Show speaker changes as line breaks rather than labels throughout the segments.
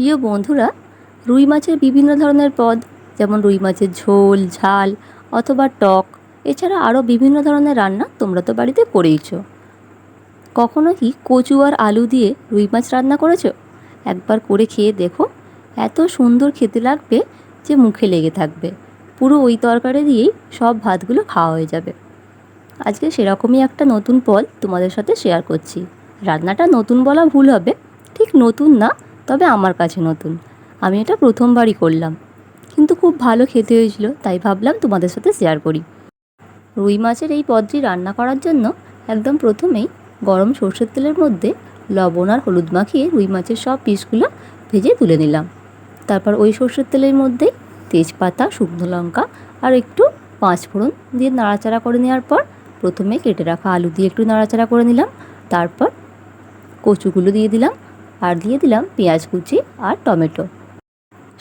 প্রিয় বন্ধুরা, রুই মাছের বিভিন্ন ধরনের পদ, যেমন রুই মাছের ঝোল, ঝাল অথবা টক, এছাড়া আরও বিভিন্ন ধরনের রান্না তোমরা তো বাড়িতে করেইছ। কখনো কি কচু আর আলু দিয়ে রুই মাছ রান্না করেছ? একবার করে খেয়ে দেখো, এত সুন্দর খেতে লাগবে যে মুখে লেগে থাকবে। পুরো ওই তরকারি দিয়েই সব ভাতগুলো খাওয়া হয়ে যাবে। আজকে সেরকমই একটা নতুন পদ তোমাদের সাথে শেয়ার করছি। রান্নাটা নতুন বলা ভুল হবে, ঠিক নতুন না তবে আমার কাছে নতুন। আমি এটা প্রথমবারই করলাম। কিন্তু খুব ভালো খেতে হয়েছিল, তাই ভাবলাম তোমাদের সাথে শেয়ার করি। রুই মাছের এই পদটি রান্না করার জন্য একদম প্রথমেই গরম সর্ষের তেলের মধ্যে লবণ আর হলুদ মাখিয়ে রুই মাছের সব পিসগুলো ভেজে তুলে নিলাম। তারপর ওই সর্ষের তেলের মধ্যেই তেজপাতা, শুকনো লঙ্কা আর একটু পাঁচ ফোড়ন দিয়ে নাড়াচাড়া করে নেওয়ার পর প্রথমে কেটে রাখা আলু দিয়ে একটু নাড়াচাড়া করে নিলাম। তারপর কচুগুলো দিয়ে দিলাম। আর দিয়ে দিলাম পেঁয়াজ কুচি আর টমেটো।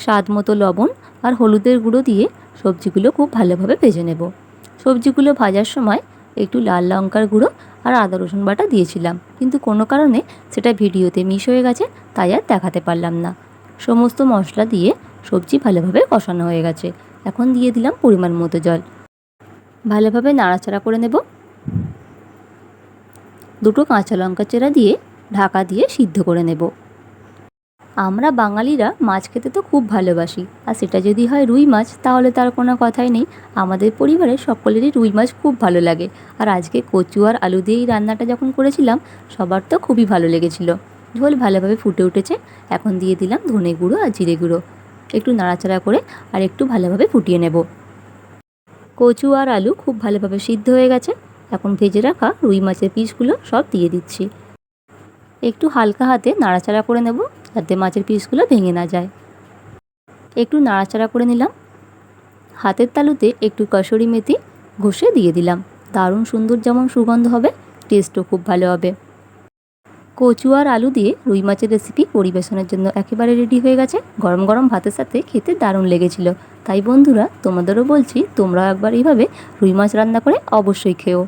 স্বাদ মতো লবণ আর হলুদের গুঁড়ো দিয়ে সবজিগুলো খুব ভালোভাবে ভেজে নেব। সবজিগুলো ভাজার সময় একটু লাল লঙ্কার গুঁড়ো আর আদা রসুন বাটা দিয়েছিলাম, কিন্তু কোনো কারণে সেটা ভিডিওতে মিস হয়ে গেছে, তাই আর দেখাতে পারলাম না। সমস্ত মশলা দিয়ে সবজি ভালোভাবে কষানো হয়ে গেছে। এখন দিয়ে দিলাম পরিমাণ মতো জল। ভালোভাবে নাড়াচাড়া করে নেব। দুটো কাঁচা লঙ্কা চেরা দিয়ে ঢাকা দিয়ে সিদ্ধ করে নেব। আমরা বাঙালিরা মাছ খেতে তো খুব ভালোবাসি, আর সেটা যদি হয় রুই মাছ, তাহলে তার কোনো কথাই নেই। আমাদের পরিবারে সকলেরই রুই মাছ খুব ভালো লাগে, আর আজকে কচু আর আলু দিয়ে এই রান্নাটা যখন করেছিলাম, সবার তো খুবই ভালো লেগেছিল। ঝোল ভালোভাবে ফুটে উঠেছে, এখন দিয়ে দিলাম ধনে গুঁড়ো আর জিরে গুঁড়ো। একটু নাড়াচাড়া করে আর একটু ভালোভাবে ফুটিয়ে নেব। কচু আর আলু খুব ভালোভাবে সিদ্ধ হয়ে গেছে, এখন ভেজে রাখা রুই মাছের পিসগুলো সব দিয়ে দিচ্ছি। একটু হালকা হাতে নাড়াচাড়া করে নেব যাতে মাছের পিসগুলো ভেঙে না যায়। একটু নাড়াচাড়া করে নিলাম। হাতের তালুতে একটু কসুরি মেথি ঘষে দিয়ে দিলাম। দারুণ সুন্দর যেমন সুগন্ধ হবে টেস্টও খুব ভালো হবে। কচু আর আলু দিয়ে রুই মাছের রেসিপি পরিবেশনের জন্য একেবারে রেডি হয়ে গেছে। গরম গরম ভাতের সাথে খেতে দারুণ লেগেছিল। তাই বন্ধুরা, তোমাদেরও বলছি তোমরাও একবার এইভাবে রুই মাছ রান্না করে অবশ্যই খেও।